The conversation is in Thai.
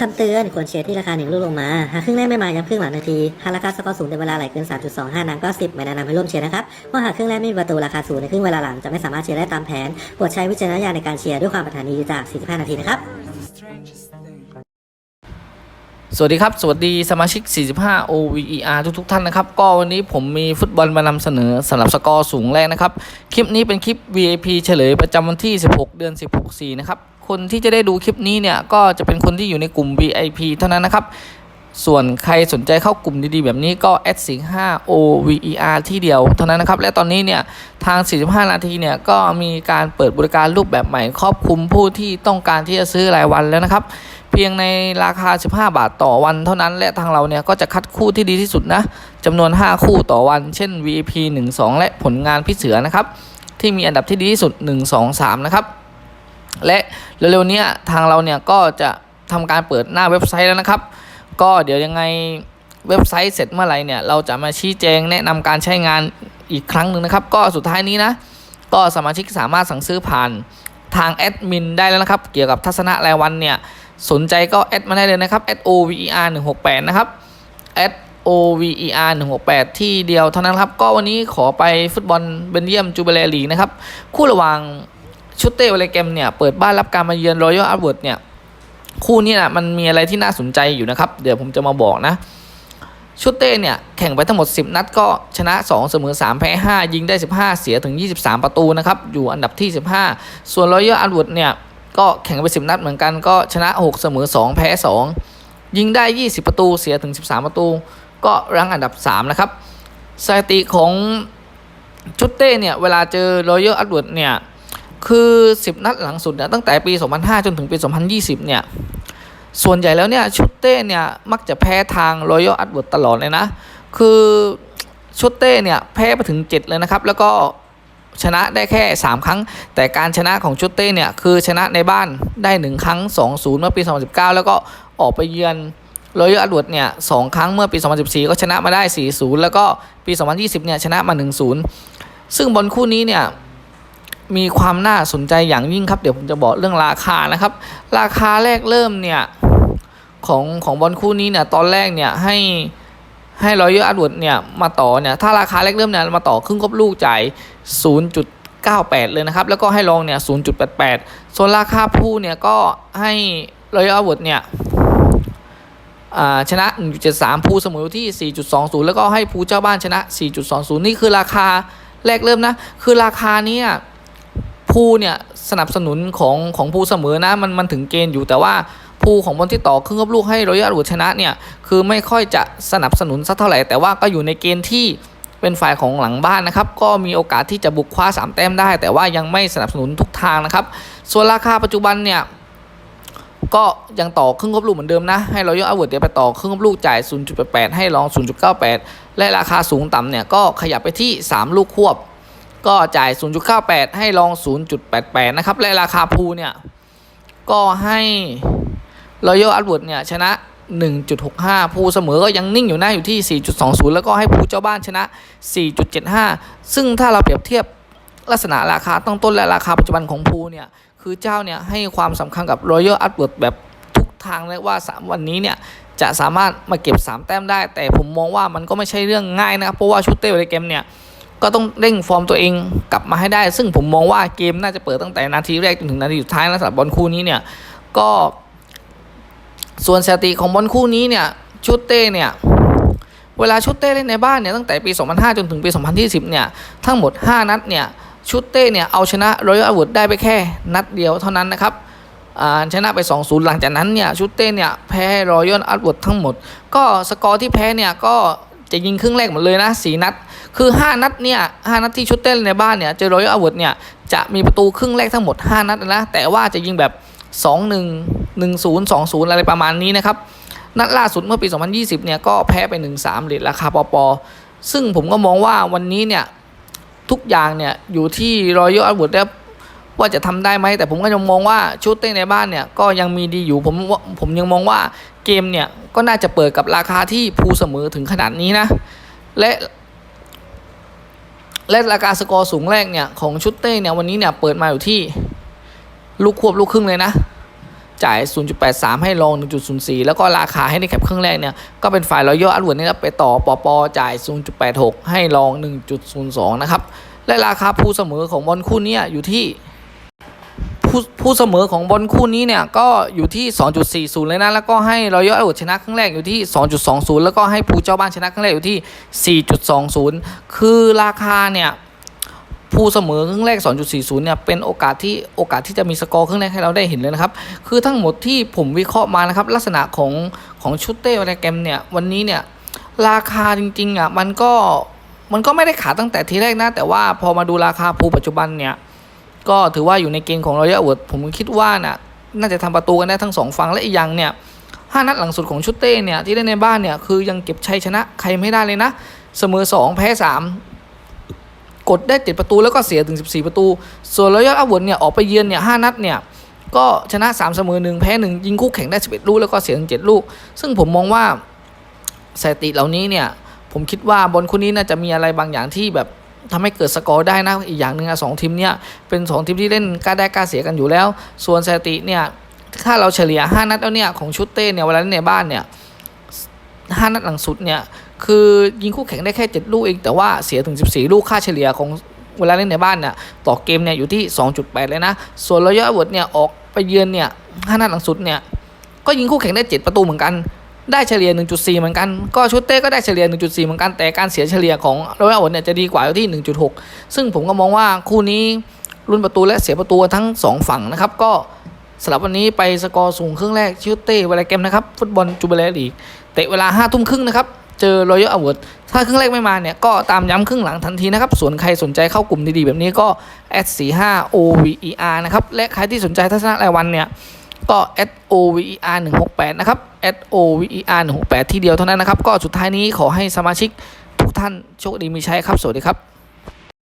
คำเตือนควรเชียร์ที่ราคาหนึ่งลูกลงมา หากครึ่งแรกไม่มาย้ำครึ่งหลังนาที หากราคาสกอร์สูงในเวลาไหลเกิน 3.25 นางก็ 10 ไม่แนะนำให้ร่วมเชียร์นะครับเพราะหากครึ่งแรกไม่มีประตูราคาสูงในครึ่งเวลาหลังจะไม่สามารถเชียร์ได้ตามแผนโปรดใช้วิจารณญาณในการเชียร์ด้วยความปรารถนาดีจาก 45 นาทีนะครับสวัสดีครับ สวัสดีสมาชิก 45 OVER ทุกๆ ท่านนะครับ ก็วันนี้ผมมีฟุตบอลมานำเสนอสำหรับสกอร์สูงแรกนะครับ คลิปนี้เป็นคลิป VIP เฉลยประจำวันที่ 16 เดือน 16 4 นะครับ คนที่จะได้ดูคลิปนี้เนี่ย ก็จะเป็นคนที่อยู่ในกลุ่ม VIP เท่านั้นนะครับ ส่วนใครสนใจเข้ากลุ่มดีๆ แบบนี้ก็แอดสิง5 OVER ที่เดียวเท่านั้นนะครับ และตอนนี้เนี่ย ทาง 45 นาทีเนี่ย ก็มีการเปิดบริการรูปแบบใหม่ ครอบคลุมผู้ที่ต้องการที่จะซื้อรายวันแล้วนะครับ เพียงในราคา 15 บาทต่อวันเท่านั้น และทางเราเนี่ยก็จะคัดคู่ที่ดีที่สุดนะจำนวน 5 คู่ต่อวัน เช่น VIP 1 2 และผลงานพี่เสือนะครับที่มีอันดับที่ดีที่สุด 1 2 3 นะครับ และเร็วๆนี้ทางเราเนี่ยก็จะทำการเปิดหน้าเว็บไซต์แล้วนะครับ ก็เดี๋ยวยังไงเว็บไซต์เสร็จเมื่อไหร่เนี่ยเราจะมาชี้แจงแนะนำการใช้งานอีกครั้งหนึ่งนะครับ ก็สุดท้ายนี้นะก็สมาชิกสามารถสั่งซื้อผ่านทางแอดมินได้แล้วนะครับ เกี่ยวกับทัศนะรายวันเนี่ยสนใจก็แอดมาได้เลยนะครับ @over 168นะครับ @over 168ที่เดียวเท่านั้นครับ ก็วันนี้ขอไปฟุตบอลเบนเยียมจูเบเลลีนะครับ คู่ระหว่าง ชุดเต้เวลเกมเนี่ยเปิดบ้านรับการมาเยือนรอยัลอาร์เวิร์ดเนี่ยคู่นี้นะมันมีอะไรที่น่าสนใจอยู่นะครับ เดี๋ยวผมจะมาบอกนะ ชุดเต้เนี่ยแข่งไปทั้งหมด 10 นัดก็ชนะ 2 เสมอ 3 แพ้ 5 ยิงได้ 15 เสียถึง 23 ประตูนะครับอยู่อันดับที่ 15 ส่วนรอยัลอาร์เวิร์ดเนี่ยก็แข่งไป 10 นัดเหมือนกันก็ชนะ 6 เสมอ 2 แพ้ 2 ยิงได้ 20 ประตูเสียถึง 13 ประตู ก็รั้งอันดับ 3 นะครับสถิติของชุดเต้เนี่ยเวลาเจอรอยัลอาร์เวิร์ดเนี่ย คือ 10 นัดหลังสุดเนี่ยตั้งแต่ปี 2005 จนถึงปี 2020 เนี่ย ส่วนใหญ่แล้วเนี่ยชุดเต้เนี่ยมักจะแพ้ทางรอยัลอาร์เวิร์ดตลอดเลยนะ คือชุดเต้เนี่ยแพ้ไปถึง 7 เลยนะครับ แล้วก็ชนะได้แค่ 3 ครั้ง แต่การชนะของชุดเต้เนี่ยคือชนะในบ้านได้ 1 ครั้ง 2-0 เมื่อปี 2019 แล้วก็ออกไปเยือนรอยัลอาร์เวิร์ดเนี่ยสองครั้งเมื่อปี 2014 ก็ชนะมาได้ 4-0 แล้วก็ปี 2020 เนี่ยชนะมา 1-0 ซึ่งบอลคู่นี้เนี่ย มีความน่าสนใจอย่างยิ่งครับ เดี๋ยวผมจะบอกเรื่องราคานะครับ ราคาแรกเริ่มเนี่ย ของของบอลคู่นี้เนี่ยตอนแรกเนี่ยให้ให้รอยัลอร์เวิร์ดเนี่ยมาต่อเนี่ยถ้าราคาแรกเริ่มเนี่ยมาต่อครึ่งครบลูกจ่าย 0.98 เลยนะครับ แล้วก็ให้ลองเนี่ย 0.88 ส่วนราคาผู้เนี่ยก็ให้รอยัลอร์เวิร์ดเนี่ยชนะ 1.73ผู้เสมอที่ 4.20 แล้วก็ให้ผู้เจ้าบ้านชนะ 4.20 นี่คือราคาแรกเริ่มนะ คือราคานี้ ผู้เนี่ยสนับสนุนของของผู้เสมอนะมันมันถึงเกณฑ์อยู่แต่ว่าผู้ของบอลที่ต่อครึ่งครบลูกให้รอยัลอาร์เวิร์ดชนะเนี่ยคือไม่ค่อยจะสนับสนุนสักเท่าไหร่แต่ว่าก็อยู่ในเกณฑ์ที่เป็นฝ่ายของหลังบ้านนะครับ ก็มีโอกาสที่จะบุกคว้า 3 แต้มได้ แต่ว่ายังไม่สนับสนุนทุกทางนะครับ ส่วนราคาปัจจุบันเนี่ยก็ยังต่อครึ่งครบลูกเหมือนเดิมนะ ให้รอยัลอาวิร์ดเดี๋ยวไปต่อครึ่งครบลูกจ่าย 0.88 ให้ลอง 0.98 และราคาสูงต่ำเนี่ยก็ขยับไปที่ 3 ลูกควบ ก็จ่าย 0.98 ให้ลอง 0.88 นะครับ และราคาพูเนี่ย ก็ให้รอยัลอาร์เวิร์ดเนี่ย ชนะ 1.65ภูเสมอก็ยังนิ่งอยู่หน้าอยู่ที่ 4.20 แล้วก็ให้ภูเจ้าบ้านชนะ 4.75 ซึ่งถ้าเราเปรียบเทียบลักษณะราคาตั้งต้นและราคาปัจจุบันของภูเนี่ย คือเจ้าเนี่ยให้ความสำคัญกับรอยัลอาร์เวิร์ดแบบทุกทางเลยว่า 3 วันนี้เนี่ยจะสามารถมาเก็บ 3 แต้มได้ แต่ผมมองว่ามันก็ไม่ใช่เรื่องง่ายนะครับเพราะว่าชุดเต้ในเกมเนี่ย ก็ต้องเร่งฟอร์มตัวเองกลับมาให้ได้ ซึ่งผมมองว่าเกมน่าจะเปิดตั้งแต่นาทีแรกจนถึงนาทีสุดท้ายนะสำหรับบอลคู่นี้เนี่ยก็ส่วนสถิติของบอลคู่นี้เนี่ยชุดเต้เนี่ยเวลาชุดเต้เล่นในบ้านเนี่ยตั้งแต่ปี 2005 จนถึงปี 2020 เนี่ยทั้งหมด 5 นัดเนี่ยชุดเต้เนี่ยเอาชนะรอยัลอาวิร์ดได้ไปแค่นัดเดียวเท่านั้นนะครับอ่าชนะไป 2-0 หลังจากนั้นเนี่ยชุดเต้เนี่ยแพ้รอยัลอาวิร์ดทั้งหมด ก็สกอร์ที่แพ้เนี่ยก็ จะยิงครึ่งแรกหมดเลยนะ4นัด คือ 5 นัดเนี่ย5นัดที่ชุดเต้นในบ้านเนี่ยเจอรอยัลอาวิร์ดเนี่ยจะมีประตูครึ่งแรกทั้งหมด 5 นัดนะแต่ว่าจะยิงแบบ 2 1 1 0 2 0 อะไรประมาณนี้นะครับนัดล่าสุดเมื่อปี 2020 เนี่ยก็แพ้ไป 1-3เหรียญราคาปอปอซึ่งผมก็มองว่าวันนี้เนี่ยทุกอย่างเนี่ยอยู่ที่รอยัลอาวิร์ดแล้วว่าจะทำได้ไหมแต่ผมก็ยังมองว่าชุดเต้นในบ้านเนี่ยก็ยังมีดีอยู่ผมผมยังมองว่า เกมเนี่ยก็น่าจะเปิดกับราคาที่ภูเสมอถึงขนาดนี้นะ และและราคาสกอร์สูงแรกเนี่ยของชุดเต้เนี่ยวันนี้เนี่ยเปิดมาอยู่ที่ลูกควบลูกครึ่งเลยนะ จ่าย 0.83 ให้ลอง 1.04 แล้วก็ราคาให้ในแคปครึ่งแรกเนี่ยก็เป็นฝ่ายรอยัลอัลวิร์ดนี่ครับไปต่อปอปอจ่าย 0.86 ให้ลอง 1.02 นะครับ และราคาผู้เสมอของบอลคู่เนี้ยอยู่ที่ ผู้ผู้เสมอของบอลคู่นี้เนี่ยก็อยู่ที่ 2.40 เลยนะ แล้วก็ให้รอยัลอัลเวิร์ชนะครึ่งแรกอยู่ที่ 2.20 แล้วก็ให้ผู้เจ้าบ้านชนะครึ่งแรกอยู่ที่ 4.20 คือราคาเนี่ยผู้เสมอครึ่งแรก 2.40 เนี่ย เป็นโอกาสที่โอกาสที่จะมีสกอร์ครึ่งแรกให้เราได้เห็นเลยนะครับ คือทั้งหมดที่ผมวิเคราะห์มานะครับ ลักษณะของของชุดเต้วอลแกรมเนี่ย วันนี้เนี่ย ราคาจริงๆอะมันก็มันก็ไม่ได้ขาดตั้งแต่ทีแรกนะ แต่ว่าพอมาดูราคาภูปัจจุบันเนี่ย ก็ถือว่าอยู่ในเกณฑ์ของรอยัลเวิร์ดผมคิดว่าน่ะน่าจะทำประตูกันได้ทั้งสองฝั่งและอีกอย่างเนี่ยห้านัดหลังสุดของชุดเต้เนี่ยที่เล่นในบ้านเนี่ยคือยังเก็บชัยชนะใครไม่ได้เลยนะ เสมอสองแพ้สามกดได้เจ็ดประตูแล้วก็เสียถึง 14 ประตู ส่วนรอยัลอัลเวิร์ดเนี่ยออกไปเยือนเนี่ยห้านัดเนี่ยก็ชนะ 3 เสมอหนึ่งแพ้หนึ่งยิงคู่แข่งได้ 11 ลูกแล้วก็เสียถึง 7 ลูก ซึ่งผมมองว่าสถิติเหล่านี้เนี่ยผมคิดว่าบอลคู่นี้น่าจะมีอะไรบางอย่างที่แบบ ทำให้เกิดสกอร์ได้นะอีกอย่างหนึ่งอะสองทีมเนี่ยเป็นสองทีมที่เล่นกล้าได้กล้าเสียกันอยู่แล้ว ส่วนสถิติเนี่ยถ้าเราเฉลี่ย 5 นัดแล้วเนี่ยของชุดเต้เนี่ยเวลาเล่นในบ้านเนี่ยห้านัดหลังสุดเนี่ยคือยิงคู่แข่งได้แค่ 7 ลูกเองแต่ว่าเสียถึง 14 ลูกค่าเฉลี่ยของเวลาเล่นในบ้านเนี่ยต่อเกมเนี่ยอยู่ที่ 2.8 เลยนะ ส่วนรอยัลเวิร์ดเนี่ยออกไปเยือนเนี่ยห้านัดหลังสุดเนี่ยก็ยิงคู่แข่งได้ 7 ประตูเหมือนกัน ได้เฉลี่ย 1.4 เหมือนกัน ก็ชุดเต้ก็ได้เฉลี่ย 1.4 เหมือนกัน แต่การเสียเฉลี่ยของรอยัลเวิร์ดเนี่ยจะดีกว่าอยู่ที่ 1.6 ซึ่งผมก็มองว่าคู่นี้รุ่นประตูและเสียประตูทั้งสองฝั่งนะครับ ก็สำหรับวันนี้ไปสกอร์สูงครึ่งแรกชิวเต้เวลาเกมนะครับ ฟุตบอลจูเบเลลีกเตะเวลา5้าทุ่มครึ่งนะครับเจอรอยัลอเวิร์ดถ้าครึ่งแรกไม่มาเนี่ย ก็ตามย้ำครึ่งหลังทันทีนะครับ ส่วนใครสนใจเข้ากลุ่มดีๆ แบบนี้ก็ s 4 5 OVER นะครับ และใครที่สนใจทัศนะรายวันเนี่ย ก็ s o v e r 1 6 8นะครับ OVER 168ที่เดียวเท่านั้นนะครับ ก็สุดท้ายนี้ขอให้สมาชิกทุกท่านโชคดีมีชัยครับ สวัสดีครับ